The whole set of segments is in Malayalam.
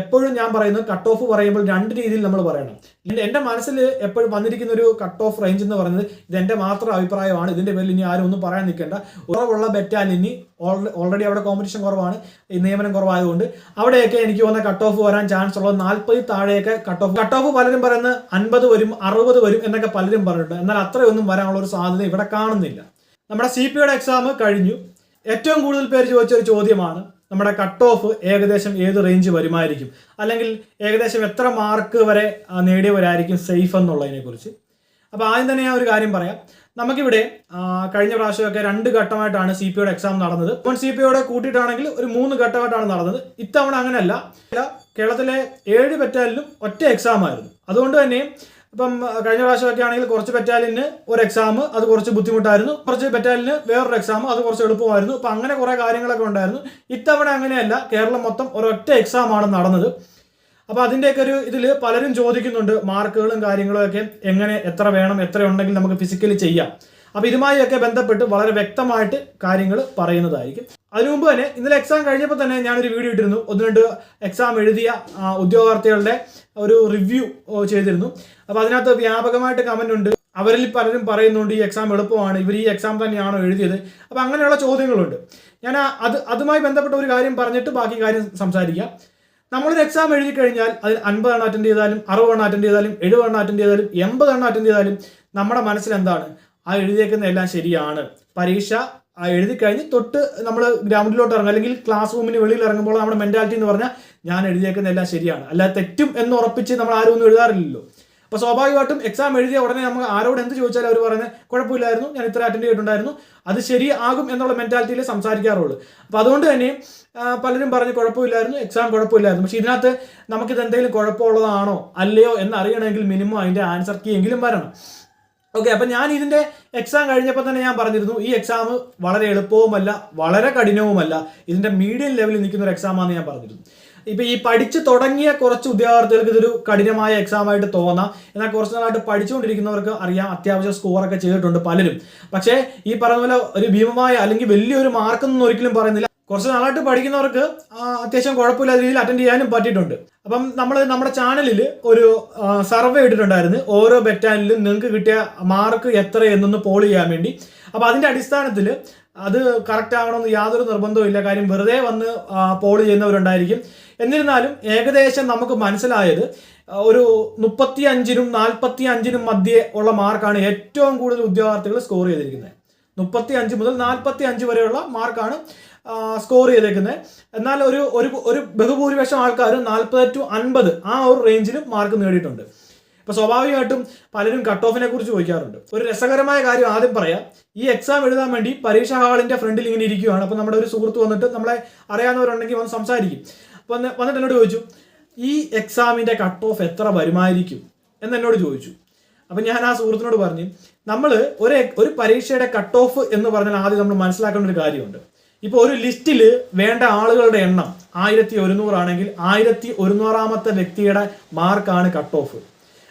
എപ്പോഴും ഞാൻ പറയുന്നത് കട്ട് ഓഫ് പറയുമ്പോൾ രണ്ട് രീതിയിൽ നമ്മൾ പറയണം. എന്റെ മനസ്സിൽ എപ്പോഴും വന്നിരിക്കുന്ന ഒരു കട്ട് ഓഫ് റേഞ്ച് എന്ന് പറയുന്നത് ഇത് എന്റെ മാത്രം അഭിപ്രായമാണ്. ഇതിന്റെ പേരിൽ ഇനി ആരും ഒന്നും പറയാൻ നിൽക്കേണ്ട. ഉറവുള്ള ബെറ്റാലിനി ഓൾറെഡി അവിടെ കോമ്പറ്റീഷൻ കുറവാണ്. നിയമനം കുറവായതുകൊണ്ട് അവിടെയൊക്കെ എനിക്ക് വന്ന കട്ട് ഓഫ് വരാൻ ചാൻസ് ഉള്ളത് നാൽപ്പത് താഴെയൊക്കെ കട്ട് ഓഫ് കട്ട് ഓഫ് പലരും പറയുന്നത് അൻപത് വരും അറുപത് വരും എന്നൊക്കെ പലരും പറഞ്ഞിട്ടുണ്ട്. എന്നാൽ അത്രയൊന്നും വരാനുള്ള ഒരു സാധ്യത ഇവിടെ കാണുന്നില്ല. നമ്മുടെ സി പിയുടെ എക്സാം കഴിഞ്ഞു. ഏറ്റവും കൂടുതൽ പേര് ചോദിച്ച ഒരു ചോദ്യമാണ് നമ്മുടെ കട്ട് ഓഫ് ഏകദേശം ഏത് റേഞ്ച് വരുമായിരിക്കും? അല്ലെങ്കിൽ ഏകദേശം എത്ര മാർക്ക് വരെ നേടിയവരായിരിക്കും സേഫ് എന്നുള്ളതിനെ കുറിച്ച് അപ്പോൾ ആദ്യം തന്നെ ഞാൻ ഒരു കാര്യം പറയാം. നമുക്കിവിടെ കഴിഞ്ഞ പ്രാവശ്യമൊക്കെ രണ്ട് ഘട്ടമായിട്ടാണ് സി പി എക്സാം നടന്നത്. ഇപ്പോൾ സി പി യുടെ കൂട്ടിയിട്ടാണെങ്കിൽ ഒരു മൂന്ന് ഘട്ടമായിട്ടാണ് നടന്നത്. ഇത്തവണ അങ്ങനെയല്ല. കേരളത്തിലെ ഏഴ് പറ്റാലിലും ഒറ്റ എക്സാം ആയിരുന്നു. അതുകൊണ്ട് തന്നെ ഇപ്പം കഴിഞ്ഞ പ്രാവശ്യമൊക്കെ ആണെങ്കിൽ കുറച്ച് ബറ്റാലിന് ഒരു എക്സാം അത് കുറച്ച് ബുദ്ധിമുട്ടായിരുന്നു. കുറച്ച് ബറ്റാലിന് വേറൊരു എക്സാം അത് കുറച്ച് എളുപ്പമായിരുന്നു. അപ്പം അങ്ങനെ കുറേ കാര്യങ്ങളൊക്കെ ഉണ്ടായിരുന്നു. ഇത്തവണ അങ്ങനെയല്ല കേരളം മൊത്തം ഒരൊറ്റ എക്സാമാണ് നടന്നത്. അപ്പോൾ അതിന്റെയൊക്കെ ഒരു ഇതിൽ പലരും ചോദിക്കുന്നുണ്ട് മാർക്കുകളും കാര്യങ്ങളും ഒക്കെ എങ്ങനെ എത്ര വേണം എത്ര ഉണ്ടെങ്കിൽ നമുക്ക് ഫിസിക്കലി ചെയ്യാം. അപ്പോൾ ഇതുമായൊക്കെ ബന്ധപ്പെട്ട് വളരെ വ്യക്തമായിട്ട് കാര്യങ്ങൾ പറയുന്നതായിരിക്കും. അതിനു മുമ്പ് തന്നെ ഇന്നലെ എക്സാം കഴിഞ്ഞപ്പോൾ തന്നെ ഞാനൊരു വീഡിയോ ഇട്ടിരുന്നു. ഒന്ന് രണ്ട് എക്സാം എഴുതിയ ഉദ്യോഗാർത്ഥികളുടെ ഒരു റിവ്യൂ ചെയ്തിരുന്നു. അപ്പോൾ അതിനകത്ത് വ്യാപകമായിട്ട് കമന്റ് ഉണ്ട്. അവരിൽ പലരും പറയുന്നുണ്ട് ഈ എക്സാം എളുപ്പമാണ്. ഇവർ ഈ എക്സാം തന്നെയാണോ എഴുതിയത്? അപ്പോൾ അങ്ങനെയുള്ള ചോദ്യങ്ങളുണ്ട്. ഞാൻ അത് അതുമായി ബന്ധപ്പെട്ട ഒരു കാര്യം പറഞ്ഞിട്ട് ബാക്കി കാര്യം സംസാരിക്കാം. നമ്മളൊരു എക്സാം എഴുതി കഴിഞ്ഞാൽ അതിൽ അൻപത് എണ്ണം അറ്റൻഡ് ചെയ്താലും അറുപത് എണ്ണം അറ്റൻഡ് ചെയ്താലും എഴുപത് എണ്ണം അറ്റൻഡ് ചെയ്താലും എൺപത് എണ്ണം അറ്റൻഡ് ചെയ്താലും നമ്മുടെ മനസ്സിൽ എന്താണ് ആ എഴുതിയേക്കുന്ന എല്ലാം ശരിയാണ്. പരീക്ഷ എഴുതി കഴിഞ്ഞ് തൊട്ട് നമ്മൾ ഗ്രൗണ്ടിലോട്ട് ഇറങ്ങും. അല്ലെങ്കിൽ ക്ലാസ് റൂമിന് വെളിയിൽ ഇറങ്ങുമ്പോൾ നമ്മുടെ മെന്റാലിറ്റി എന്ന് പറഞ്ഞാൽ ഞാൻ എഴുതിയേക്കുന്ന എല്ലാം ശരിയാണ്. അല്ലാതെ തെറ്റും എന്ന് ഉറപ്പിച്ച് നമ്മൾ ആരും ഒന്നും എഴുതാറില്ലല്ലോ. അപ്പോൾ സ്വാഭാവികമായിട്ടും എക്സാം എഴുതിയ ഉടനെ നമുക്ക് ആരോട് എന്ത് ചോദിച്ചാലും അവർ പറയുന്നത് കുഴപ്പമില്ലായിരുന്നു ഞാൻ ഇത്ര അറ്റൻഡ് ചെയ്തിട്ടുണ്ടായിരുന്നു. അത് ശരിയാകും എന്നുള്ള മെന്റാലിറ്റിയിൽ സംസാരിക്കാറുള്ളൂ. അപ്പോൾ അതുകൊണ്ട് തന്നെ പലരും പറഞ്ഞ് കുഴപ്പമില്ലായിരുന്നു എക്സാം കുഴപ്പമില്ലായിരുന്നു. പക്ഷേ ഇതിനകത്ത് നമുക്കിത് എന്തെങ്കിലും കുഴപ്പമുള്ളതാണോ അല്ലയോ എന്ന് അറിയണമെങ്കിൽ മിനിമം അതിന്റെ ആൻസർ കീ എങ്കിലും വരണം. ഓക്കെ അപ്പം ഞാൻ ഇതിന്റെ എക്സാം കഴിഞ്ഞപ്പോൾ തന്നെ ഞാൻ പറഞ്ഞിരുന്നു ഈ എക്സാം വളരെ എളുപ്പവുമല്ല വളരെ കഠിനവുമല്ല. ഇതിന്റെ മീഡിയം ലെവലിൽ നിൽക്കുന്ന ഒരു എക്സാമാണെന്ന് ഞാൻ പറഞ്ഞിരുന്നു. ഇപ്പം ഈ പഠിച്ചു തുടങ്ങിയ കുറച്ച് ഉദ്യോഗാർത്ഥികൾക്ക് ഇതൊരു കഠിനമായ എക്സാം ആയിട്ട് തോന്നാം. എന്നാൽ കുറച്ച് നാളായിട്ട് പഠിച്ചുകൊണ്ടിരിക്കുന്നവർക്ക് അറിയാം അത്യാവശ്യം സ്കോറൊക്കെ ചെയ്തിട്ടുണ്ട് പലരും. പക്ഷേ ഈ പറഞ്ഞ പോലെ ഒരു ഭീമമായ അല്ലെങ്കിൽ വലിയൊരു മാർക്കൊന്നും ഒരിക്കലും പറയുന്നില്ല. കുറച്ച് നാളായിട്ട് പഠിക്കുന്നവർക്ക് അത്യാവശ്യം കുഴപ്പമില്ലാത്ത രീതിയിൽ അറ്റൻഡ് ചെയ്യാനും പറ്റിയിട്ടുണ്ട്. അപ്പം നമ്മൾ നമ്മുടെ ചാനലിൽ ഒരു സർവേ ഇട്ടിട്ടുണ്ടായിരുന്നു. ഓരോ ബെറ്റാനിലും നിങ്ങൾക്ക് കിട്ടിയ മാർക്ക് എത്ര എന്നൊന്ന് പോൾ ചെയ്യാൻ വേണ്ടി. അപ്പോൾ അതിന്റെ അടിസ്ഥാനത്തിൽ അത് കറക്റ്റ് ആവണമെന്ന് യാതൊരു നിർബന്ധവും ഇല്ല. കാര്യം വെറുതെ വന്ന് പോൾ ചെയ്യുന്നവരുണ്ടായിരിക്കും. എന്നിരുന്നാലും ഏകദേശം നമുക്ക് മനസ്സിലായത് ഒരു മുപ്പത്തി അഞ്ചിനും നാൽപ്പത്തി അഞ്ചിനും മധ്യേ ഉള്ള മാർക്കാണ് ഏറ്റവും കൂടുതൽ ഉദ്യോഗാർത്ഥികൾ സ്കോർ ചെയ്തിരിക്കുന്നത്. മുപ്പത്തി അഞ്ച് മുതൽ നാൽപ്പത്തി അഞ്ച് വരെയുള്ള മാർക്കാണ് സ്കോർ ചെയ്തേക്കുന്നത് എന്നാൽ ഒരു ഒരു ഒരു ബഹുഭൂരിപക്ഷം ആൾക്കാർ നാൽപ്പത് ടു അൻപത് ആ ഒരു റേഞ്ചിലും മാർക്ക് നേടിയിട്ടുണ്ട്. ഇപ്പോൾ സ്വാഭാവികമായിട്ടും പലരും കട്ട് ഓഫിനെ കുറിച്ച് ചോദിക്കാറുണ്ട്. ഒരു രസകരമായ കാര്യം ആദ്യം പറയാം. ഈ എക്സാം എഴുതാൻ വേണ്ടി പരീക്ഷാ ഹാളിന്റെ ഫ്രണ്ടിൽ ഇങ്ങനെ ഇരിക്കുകയാണ് അപ്പോൾ നമ്മുടെ ഒരു സുഹൃത്ത് വന്നിട്ട് നമ്മളെ അറിയാവുന്നവരുണ്ടെങ്കിൽ വന്ന് സംസാരിക്കും. അപ്പോൾ വന്നിട്ട് എന്നോട് ചോദിച്ചു ഈ എക്സാമിന്റെ കട്ട് ഓഫ് എത്ര വരുമായിരിക്കും? എന്ന് എന്നോട് ചോദിച്ചു. അപ്പം ഞാൻ ആ സുഹൃത്തിനോട് പറഞ്ഞു നമ്മൾ ഒരു ഒരു പരീക്ഷയുടെ കട്ട് ഓഫ് എന്ന് പറഞ്ഞാൽ ആദ്യം നമ്മൾ മനസ്സിലാക്കേണ്ട ഒരു കാര്യമുണ്ട്. ഇപ്പോൾ ഒരു ലിസ്റ്റിൽ വേണ്ട ആളുകളുടെ എണ്ണം ആയിരത്തി ഒരുന്നൂറാണെങ്കിൽ ആയിരത്തി ഒരുന്നൂറാമത്തെ വ്യക്തിയുടെ മാർക്കാണ് കട്ട് ഓഫ്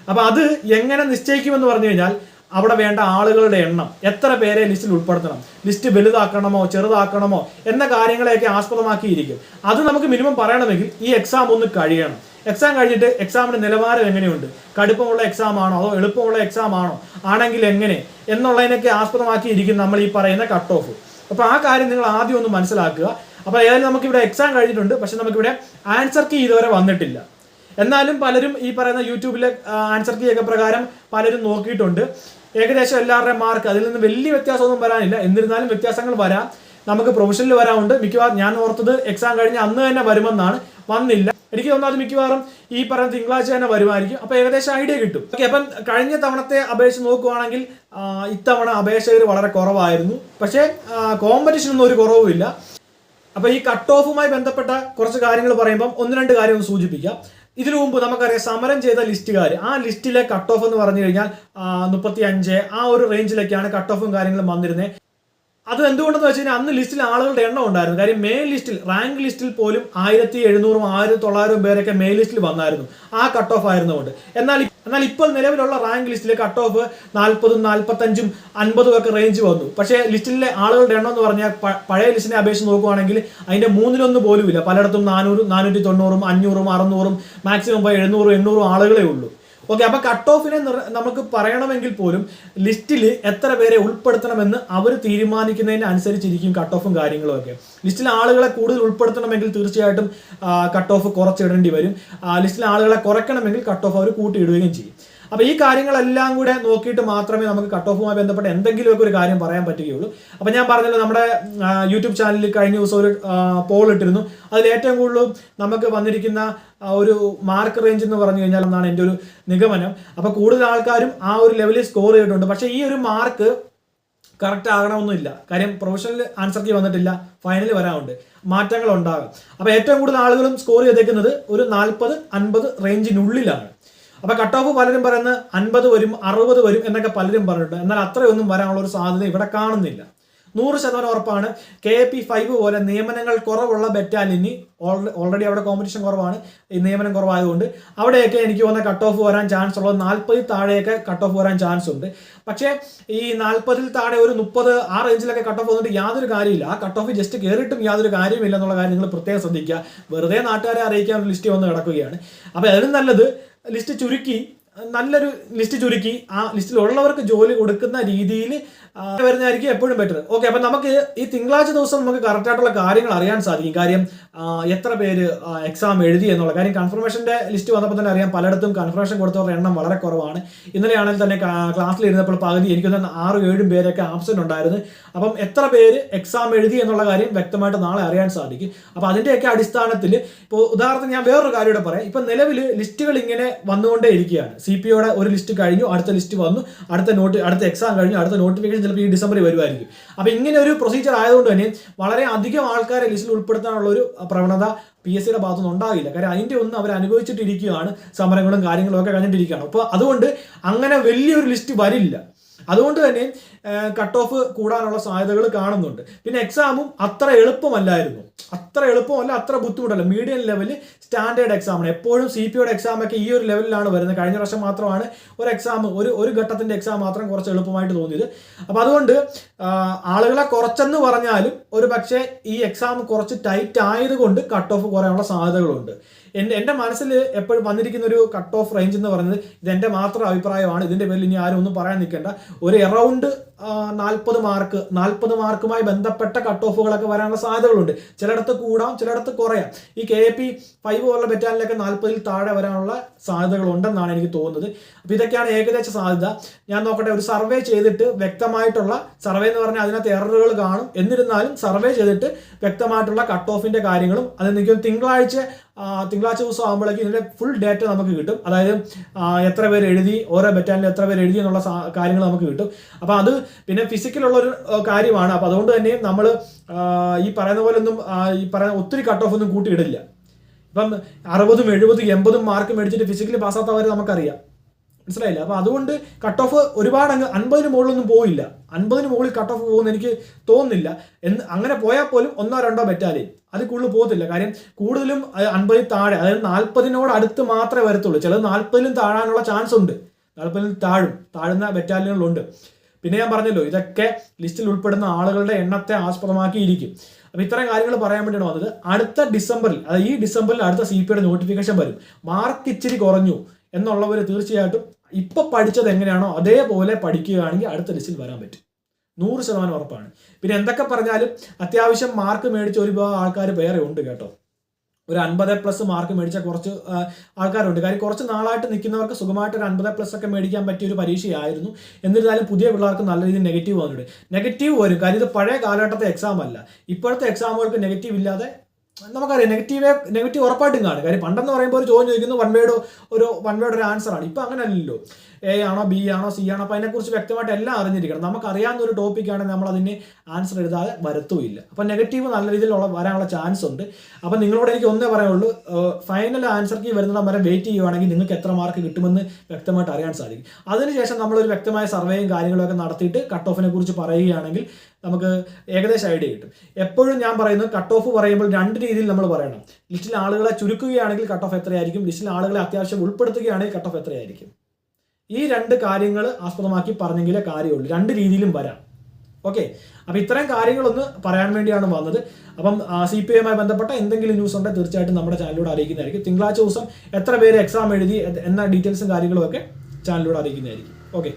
അപ്പോൾ അത് എങ്ങനെ നിശ്ചയിക്കുമെന്ന് പറഞ്ഞു കഴിഞ്ഞാൽ അവിടെ വേണ്ട ആളുകളുടെ എണ്ണം എത്ര പേരെ ലിസ്റ്റിൽ ഉൾപ്പെടുത്തണം? ലിസ്റ്റ് വലുതാക്കണമോ ചെറുതാക്കണമോ എന്ന കാര്യങ്ങളെയൊക്കെ ആസ്പദമാക്കിയിരിക്കും. അത് നമുക്ക് മിനിമം പറയണമെങ്കിൽ ഈ എക്സാം ഒന്ന് കഴിയണം. എക്സാം കഴിഞ്ഞിട്ട് എക്സാമിന്റെ നിലവാരം എങ്ങനെയുണ്ട്? കടുപ്പമുള്ള എക്സാം ആണോ അതോ എളുപ്പമുള്ള എക്സാം ആണോ? ആണെങ്കിൽ എങ്ങനെ? എന്നുള്ളതിനൊക്കെ ആസ്പദമാക്കിയിരിക്കും നമ്മൾ ഈ പറയുന്ന കട്ട് ഓഫ് അപ്പോൾ ആ കാര്യം നിങ്ങൾ ആദ്യം ഒന്ന് മനസ്സിലാക്കുക. അപ്പോൾ ഏതായാലും നമുക്കിവിടെ എക്സാം കഴിഞ്ഞിട്ടുണ്ട്. പക്ഷെ നമുക്കിവിടെ ആൻസർ കീ ഇതുവരെ വന്നിട്ടില്ല. എന്നാലും പലരും ഈ പറയുന്ന യൂട്യൂബിലെ ആൻസർ കീ ഒക്കെ പ്രകാരം പലരും നോക്കിയിട്ടുണ്ട്. ഏകദേശം എല്ലാവരുടെയും മാർക്ക് അതിൽ നിന്ന് വലിയ വ്യത്യാസമൊന്നും വരാനില്ല. എന്നിരുന്നാലും വ്യത്യാസങ്ങൾ വരാം. നമുക്ക് പ്രൊഫഷനിൽ വരാറുണ്ട് മിക്കവാറും ഞാൻ ഓർത്തത് എക്സാം കഴിഞ്ഞ് അന്ന് തന്നെ വരുമെന്നാണ്. വന്നില്ല. എനിക്ക് തോന്നുന്നു അത് മിക്കവാറും ഈ പറയുന്ന തിങ്കളാഴ്ച തന്നെ വരുമായിരിക്കും. അപ്പോൾ ഏകദേശം ഐഡിയ കിട്ടും. ഓക്കെ അപ്പം കഴിഞ്ഞ തവണത്തെ അപേക്ഷ നോക്കുവാണെങ്കിൽ ഇത്തവണ അപേക്ഷകർ വളരെ കുറവായിരുന്നു. പക്ഷേ കോമ്പറ്റീഷൻ ഒന്നും ഒരു കുറവുമില്ല. അപ്പൊ ഈ കട്ട് ഓഫുമായി ബന്ധപ്പെട്ട കുറച്ച് കാര്യങ്ങൾ പറയുമ്പം ഒന്ന് രണ്ട് കാര്യം ഒന്ന് സൂചിപ്പിക്കാം. ഇതിനു മുമ്പ് നമുക്കറിയാം സമരം ചെയ്ത ലിസ്റ്റുകാർ ആ ലിസ്റ്റിലെ കട്ട് ഓഫ് എന്ന് പറഞ്ഞു കഴിഞ്ഞാൽ മുപ്പത്തി അഞ്ച് ആ ഒരു റേഞ്ചിലൊക്കെയാണ് കട്ട് ഓഫും കാര്യങ്ങളും വന്നിരുന്നത് അത് എന്തുകൊണ്ടെന്ന് വെച്ച് കഴിഞ്ഞാൽ അന്ന് ലിസ്റ്റിൽ ആളുകളുടെ എണ്ണം ഉണ്ടായിരുന്നു. കാര്യം മെയിൻ ലിസ്റ്റിൽ റാങ്ക് ലിസ്റ്റിൽ പോലും ആയിരത്തി എഴുന്നൂറും ആയിരത്തി തൊള്ളായിരം പേരൊക്കെ മെയിൻ ലിസ്റ്റിൽ വന്നായിരുന്നു. ആ കട്ട് ഓഫ് ആയിരുന്നുകൊണ്ട് എന്നാൽ എന്നാൽ ഇപ്പോൾ നിലവിലുള്ള റാങ്ക് ലിസ്റ്റിലെ കട്ട് ഓഫ് നാൽപ്പതും നാൽപ്പത്തഞ്ചും അൻപതും ഒക്കെ റേഞ്ച് വന്നു. പക്ഷേ ലിസ്റ്റിലെ ആളുകളുടെ എണ്ണം എന്ന് പറഞ്ഞാൽ പഴയ ലിസ്റ്റിനെ അപേക്ഷിച്ച് നോക്കുകയാണെങ്കിൽ അതിന്റെ മൂന്നിലൊന്ന് പോലും ഇല്ല പലയിടത്തും നാനൂറ് നാനൂറ്റി തൊണ്ണൂറും അഞ്ഞൂറും അറുന്നൂറും മാക്സിമം പോയി എഴുന്നൂറും എണ്ണൂറും ആളുകളേ ഉള്ളൂ. ഓക്കെ അപ്പൊ കട്ട് ഓഫിനെ നമുക്ക് പറയണമെങ്കിൽ പോലും ലിസ്റ്റിൽ എത്ര പേരെ ഉൾപ്പെടുത്തണമെന്ന് അവർ തീരുമാനിക്കുന്നതിന് അനുസരിച്ചിരിക്കും കട്ട് ഓഫും കാര്യങ്ങളും ഒക്കെ. ലിസ്റ്റിൽ ആളുകളെ കൂടുതൽ ഉൾപ്പെടുത്തണമെങ്കിൽ തീർച്ചയായിട്ടും കട്ട് ഓഫ് കുറച്ചിടേണ്ടി വരും. ലിസ്റ്റിലെ ആളുകളെ കുറയ്ക്കണമെങ്കിൽ കട്ട് ഓഫ് അവർ കൂട്ടിയിടുകയും ചെയ്യും. അപ്പൊ ഈ കാര്യങ്ങളെല്ലാം കൂടെ നോക്കിയിട്ട് മാത്രമേ നമുക്ക് കട്ട് ഓഫുമായി ബന്ധപ്പെട്ട് എന്തെങ്കിലുമൊക്കെ ഒരു കാര്യം പറയാൻ പറ്റുകയുള്ളൂ. അപ്പൊ ഞാൻ പറഞ്ഞല്ലോ നമ്മുടെ യൂട്യൂബ് ചാനലിൽ കഴിഞ്ഞ ദിവസം ഒരു പോൾ ഇട്ടിരുന്നു. അതിൽ ഏറ്റവും കൂടുതൽ നമുക്ക് വന്നിരിക്കുന്ന ഒരു മാർക്ക് റേഞ്ച് എന്ന് പറഞ്ഞു കഴിഞ്ഞാൽ എന്നാണ് എന്റെ ഒരു നിഗമനം. അപ്പൊ കൂടുതൽ ആൾക്കാരും ആ ഒരു ലെവലിൽ സ്കോർ ചെയ്തിട്ടുണ്ട്. പക്ഷേ ഈ ഒരു മാർക്ക് കറക്റ്റ് ആകണമെന്നില്ല. കാര്യം പ്രൊഫഷണൽ ആൻസർ കീ വന്നിട്ടില്ല. ഫൈനൽ വരാനുണ്ട്. മാറ്റങ്ങൾ ഉണ്ടാകാം അപ്പൊ ഏറ്റവും കൂടുതൽ ആളുകളും സ്കോർ ചെയ്തേക്കുന്നത് ഒരു നാൽപ്പത് അൻപത് റേഞ്ചിനുള്ളിലാണ് അപ്പൊ കട്ട് ഓഫ് പലരും പറയുന്നത് അൻപത് വരും അറുപത് വരും എന്നൊക്കെ പലരും പറഞ്ഞിട്ടുണ്ട്. എന്നാൽ അത്രയൊന്നും വരാനുള്ള ഒരു സാധ്യത ഇവിടെ കാണുന്നില്ല. നൂറ് ശതമാനം ഉറപ്പാണ് കെ പി ഫൈവ് പോലെ നിയമനങ്ങൾ കുറവുള്ള ബെറ്റാലിനി ഓൾറെഡി അവിടെ കോമ്പറ്റീഷൻ കുറവാണ്. ഈ നിയമനം കുറവായതുകൊണ്ട് അവിടെയൊക്കെ എനിക്ക് തോന്നുന്ന കട്ട് ഓഫ് വരാൻ ചാൻസ് ഉള്ളത് നാൽപ്പതിൽ താഴെയൊക്കെ കട്ട് ഓഫ് വരാൻ ചാൻസ് ഉണ്ട്. പക്ഷേ ഈ നാൽപ്പതിൽ താഴെ ഒരു മുപ്പത് ആ റേഞ്ചിലൊക്കെ കട്ട് ഓഫ് വന്നിട്ട് യാതൊരു കാര്യമില്ല. ആ കട്ട് ഓഫ് ജസ്റ്റ് കയറിയിട്ടും യാതൊരു കാര്യമില്ല എന്നുള്ള കാര്യം നിങ്ങൾ പ്രത്യേകം ശ്രദ്ധിക്കുക. വെറുതെ നാട്ടുകാരെ അറിയിക്കാൻ ലിസ്റ്റ് വന്ന് കിടക്കുകയാണ്. അപ്പോൾ അതിലും നല്ലത് ലിസ്റ്റ് ചുരുക്കി നല്ലൊരു ലിസ്റ്റ് ചുരുക്കി. ആ ലിസ്റ്റിലുള്ളവർക്ക് ജോലി കൊടുക്കുന്ന രീതിയിൽ വരുന്നതായിരിക്കും എപ്പോഴും ബെറ്റർ ഓക്കെ അപ്പം നമുക്ക് ഈ തിങ്കളാഴ്ച ദിവസം നമുക്ക് കറക്റ്റായിട്ടുള്ള കാര്യങ്ങൾ അറിയാൻ സാധിക്കും. കാര്യം എത്ര പേര് എക്സാം എഴുതി എന്നുള്ള കാര്യം കൺഫർമേഷന്റെ ലിസ്റ്റ് വന്നപ്പോൾ തന്നെ അറിയാം. പലയിടത്തും കൺഫർമേഷൻ കൊടുത്തവരുടെ എണ്ണം വളരെ കുറവാണ്. ഇന്നലെയാണെങ്കിൽ തന്നെ ക്ലാസ്സിൽ ഇരുന്നപ്പോൾ പകുതി എനിക്ക് ആറ് ഏഴും പേരൊക്കെ ആബ്സെന്റ് ഉണ്ടായിരുന്നു. അപ്പം എത്ര പേര് എക്സാം എഴുതി എന്നുള്ള കാര്യം വ്യക്തമായിട്ട് നാളെ അറിയാൻ സാധിക്കും. അപ്പോൾ അതിന്റെയൊക്കെ അടിസ്ഥാനത്തിൽ ഇപ്പോൾ ഉദാഹരണത്തിന് ഞാൻ വേറൊരു കാര്യം കൂടെ പറയാം. ഇപ്പം നിലവിൽ ലിസ്റ്റുകൾ ഇങ്ങനെ വന്നുകൊണ്ടേ ഇരിക്കുകയാണ്. സി പി ഒയുടെ ഒരു ലിസ്റ്റ് കഴിഞ്ഞു അടുത്ത ലിസ്റ്റ് വന്നു അടുത്ത നോട്ട് അടുത്ത എക്സാം കഴിഞ്ഞു അടുത്ത നോട്ടിഫിക്കേഷൻ ചിലപ്പോൾ ഈ ഡിസംബറിൽ വരുമായിരിക്കും. അപ്പോൾ ഇങ്ങനെ ഒരു പ്രൊസീജിയർ ആയതുകൊണ്ട് തന്നെ വളരെ അധികം ആൾക്കാരെ ലിസ്റ്റിൽ ഉൾപ്പെടുത്താനുള്ള ഒരു പ്രവണത പി എസ് സിയുടെ ഭാഗത്തുനിന്ന് ഉണ്ടാകില്ല. കാര്യം അതിന്റെ ഒന്നും അവർ അനുഭവിച്ചിട്ടിരിക്കുകയാണ് സമരങ്ങളും കാര്യങ്ങളും ഒക്കെ കഴിഞ്ഞിട്ടിരിക്കുകയാണ് അപ്പോൾ അതുകൊണ്ട് അങ്ങനെ വലിയൊരു ലിസ്റ്റ് വരില്ല. അതുകൊണ്ട് തന്നെ കട്ട് ഓഫ് കൂടാനുള്ള സാധ്യതകൾ കാണുന്നുണ്ട്. പിന്നെ എക്സാമും അത്ര എളുപ്പമല്ലായിരുന്നു. അത്ര എളുപ്പമല്ല അത്ര ബുദ്ധിമുട്ടല്ല. മീഡിയം ലെവലിൽ സ്റ്റാൻഡേർഡ് എക്സാമാണ് എപ്പോഴും സി പി യുടെ എക്സാം ഒക്കെ ഈ ഒരു ലെവലിലാണ് വരുന്നത്. കഴിഞ്ഞ വർഷം മാത്രമാണ് ഒരു എക്സാം ഒരു ഒരു ഘട്ടത്തിന്റെ എക്സാം മാത്രം കുറച്ച് എളുപ്പമായിട്ട് തോന്നിയത്. അപ്പം അതുകൊണ്ട് ആളുകളെ കുറച്ചെന്ന് പറഞ്ഞാലും ഒരു പക്ഷേ ഈ എക്സാം കുറച്ച് ടൈറ്റ് ആയതുകൊണ്ട് കട്ട് ഓഫ് കുറയാനുള്ള സാധ്യതകളുണ്ട്. എന്റെ എന്റെ മനസ്സിൽ എപ്പോഴും വന്നിരിക്കുന്ന ഒരു കട്ട് ഓഫ് റേഞ്ച് എന്ന് പറയുന്നത് ഇത് എന്റെ മാത്രം അഭിപ്രായമാണ്. ഇതിന്റെ പേരിൽ ഇനി ആരും ഒന്നും പറയാൻ നിൽക്കേണ്ട. ഒരു എറൗണ്ട് നാൽപ്പത് മാർക്ക് നാൽപ്പത് മാർക്കുമായി ബന്ധപ്പെട്ട കട്ട് ഓഫുകളൊക്കെ വരാനുള്ള സാധ്യതകളുണ്ട്. ചിലയിടത്ത് കൂടാം ചിലയിടത്ത് കുറയാം. ഈ കെ എ പി ഫൈവ് പോലുള്ള ബെറ്റാലിനൊക്കെ നാൽപ്പതിൽ താഴെ വരാനുള്ള സാധ്യതകളുണ്ടെന്നാണ് എനിക്ക് തോന്നുന്നത്. അപ്പോൾ ഇതൊക്കെയാണ് ഏകദേശ സാധ്യത. ഞാൻ നോക്കട്ടെ ഒരു സർവേ ചെയ്തിട്ട് വ്യക്തമായിട്ടുള്ള സർവേ എന്ന് പറഞ്ഞാൽ അതിനകത്ത് എററുകൾ കാണും. എന്നിരുന്നാലും സർവേ ചെയ്തിട്ട് വ്യക്തമായിട്ടുള്ള കട്ട് ഓഫിന്റെ കാര്യങ്ങളും അത് എനിക്ക് തിങ്കളാഴ്ച തിങ്കളാഴ്ച ദിവസം ആകുമ്പോഴേക്കും ഇതിന്റെ ഫുൾ ഡേറ്റ നമുക്ക് കിട്ടും. അതായത് എത്ര പേര് എഴുതി ഓരോ ബറ്റാലിൽ എത്ര പേര് എഴുതി എന്നുള്ള കാര്യങ്ങൾ നമുക്ക് കിട്ടും. അപ്പോൾ അത് പിന്നെ ഫിസിക്കലുള്ളൊരു കാര്യമാണ്. അപ്പോൾ അതുകൊണ്ട് തന്നെയും നമ്മൾ ഈ പറയുന്ന പോലെ ഒന്നും ഈ പറയുന്ന ഒത്തിരി കട്ട് ഓഫ് ഒന്നും കൂട്ടിയിടില്ല. ഇപ്പം അറുപതും എഴുപതും എൺപതും മാർക്ക് മേടിച്ചിട്ട് ഫിസിക്കലി പാസ്സാത്തവരെ നമുക്കറിയാം. മനസ്സിലായില്ല? അപ്പൊ അതുകൊണ്ട് കട്ട് ഓഫ് ഒരുപാട് അങ്ങ് അൻപതിന് മുകളിലൊന്നും പോയില്ല അൻപതിന് മുകളിൽ കട്ട് ഓഫ് പോകുമെന്ന് എനിക്ക് തോന്നുന്നില്ല. എന്ന് അങ്ങനെ പോയാൽ പോലും ഒന്നോ രണ്ടോ പറ്റാതെ. അതിൽ കൂടുതൽ പോകത്തില്ല. കാര്യം കൂടുതലും അൻപതിൽ താഴെ അതായത് നാൽപ്പതിനോട് അടുത്ത് മാത്രമേ വരത്തുള്ളൂ. ചിലത് നാൽപ്പതിലും താഴാനുള്ള ചാൻസ് ഉണ്ട്. നാൽപ്പതിൽ താഴും. താഴുന്ന ബറ്റാലിയനുകളുണ്ട് പിന്നെ ഞാൻ പറഞ്ഞല്ലോ ഇതൊക്കെ ലിസ്റ്റിൽ ഉൾപ്പെടുന്ന ആളുകളുടെ എണ്ണത്തെ ആസ്പദമാക്കിയിരിക്കും. അപ്പൊ ഇത്തരം കാര്യങ്ങൾ പറയാൻ വേണ്ടിയാണ് വന്നത്. അടുത്ത ഡിസംബറിൽ അതായത് ഈ ഡിസംബറിൽ അടുത്ത സി പിയുടെ നോട്ടിഫിക്കേഷൻ വരും. മാർക്ക് ഇച്ചിരി കുറഞ്ഞു. എന്നുള്ളവർ തീർച്ചയായിട്ടും ഇപ്പൊ പഠിച്ചത് എങ്ങനെയാണോ അതേപോലെ പഠിക്കുകയാണെങ്കിൽ അടുത്ത ലിസ്റ്റിൽ വരാൻ പറ്റും. നൂറ് ശതമാനം ഉറപ്പാണ്. പിന്നെ എന്തൊക്കെ പറഞ്ഞാലും അത്യാവശ്യം മാർക്ക് മേടിച്ച ഒരുപാട് ആൾക്കാർ വേറെ ഉണ്ട് കേട്ടോ. ഒരു അൻപത് പ്ലസ് മാർക്ക് മേടിച്ച കുറച്ച് ആൾക്കാരുണ്ട്. കാര്യം കുറച്ച് നാളായിട്ട് നിൽക്കുന്നവർക്ക് സുഖമായിട്ട് ഒരു അൻപത് പ്ലസ് ഒക്കെ മേടിക്കാൻ പറ്റിയ ഒരു പരീക്ഷയായിരുന്നു. എന്നിരുന്നാലും പുതിയ പിള്ളേർക്ക് നല്ല രീതിയിൽ നെഗറ്റീവ് വന്നിട്ടുണ്ട്. നെഗറ്റീവ് വരും. കാര്യം ഇത് പഴയ കാലഘട്ടത്തെ എക്സാം അല്ല. ഇപ്പോഴത്തെ എക്സാമുകൾക്ക് നെഗറ്റീവ് ഇല്ലാതെ നമുക്കറിയാം നെഗറ്റീവ് നെഗറ്റീവ് ഉറപ്പായിട്ടും കാണും. കാര്യം പണ്ടെന്ന് പറയുമ്പോൾ ഒരു ചോദ്യം ചോദിക്കുന്നു വൺ വേഡ് ഒരു വൺ വേഡ് ഒരു ആൻസർ ആണ്. ഇപ്പം അങ്ങനെ അല്ലല്ലോ എ ആണോ ബി ആണോ സി ആണോ? അപ്പോൾ അതിനെക്കുറിച്ച് വ്യക്തമായിട്ട് എല്ലാം അറിഞ്ഞിരിക്കണം. നമുക്കറിയാവുന്ന ഒരു ടോപ്പിക്കാണെങ്കിൽ നമ്മൾ അതിന് ആൻസർ എഴുതാതെ വരത്തുമില്ല അപ്പോൾ നെഗറ്റീവ് നല്ല രീതിയിലുള്ള വരാനുള്ള ചാൻസ് ഉണ്ട്. അപ്പോൾ നിങ്ങളോട് എനിക്ക് ഒന്നേ പറയുള്ളൂ ഫൈനൽ ആൻസർ കീ വരുന്നിടം വരെ വെയിറ്റ് ചെയ്യുവാണെങ്കിൽ നിങ്ങൾക്ക് എത്ര മാർക്ക് കിട്ടുമെന്ന് വ്യക്തമായിട്ട് അറിയാൻ സാധിക്കും. അതിനുശേഷം നമ്മളൊരു വ്യക്തമായ സർവേയും കാര്യങ്ങളൊക്കെ നടത്തിയിട്ട് കട്ട് ഓഫിനെ കുറിച്ച് പറയുകയാണെങ്കിൽ നമുക്ക് ഏകദേശം ഐഡിയ കിട്ടും. എപ്പോഴും ഞാൻ പറയുന്നത് കട്ട് ഓഫ് പറയുമ്പോൾ രണ്ട് രീതിയിൽ നമ്മൾ പറയണം. ലിസ്റ്റിൽ ആളുകളെ ചുരുക്കുകയാണെങ്കിൽ കട്ട് ഓഫ് എത്രയായിരിക്കും ലിസ്റ്റിൽ ആളുകളെ അത്യാവശ്യം ഉൾപ്പെടുത്തുകയാണെങ്കിൽ കട്ട് ഓഫ് എത്രയായിരിക്കും? ഈ രണ്ട് കാര്യങ്ങൾ ആസ്പദമാക്കി പറഞ്ഞെങ്കിലേ കാര്യമുള്ളൂ. രണ്ട് രീതിയിലും വരാം. ഓക്കെ? അപ്പം ഇത്രയും കാര്യങ്ങളൊന്ന് പറയാൻ വേണ്ടിയാണ് വന്നത്. അപ്പം സി പി ഐയുമായി ബന്ധപ്പെട്ട എന്തെങ്കിലും ന്യൂസ് ഉണ്ടെങ്കിൽ തീർച്ചയായിട്ടും നമ്മുടെ ചാനലിലൂടെ അറിയിക്കുന്നതായിരിക്കും. തിങ്കളാഴ്ച ദിവസം എത്ര പേര് എക്സാം എഴുതി എന്ന ഡീറ്റെയിൽസും കാര്യങ്ങളും ഒക്കെ ചാനലിലൂടെ അറിയിക്കുന്നതായിരിക്കും. ഓക്കെ?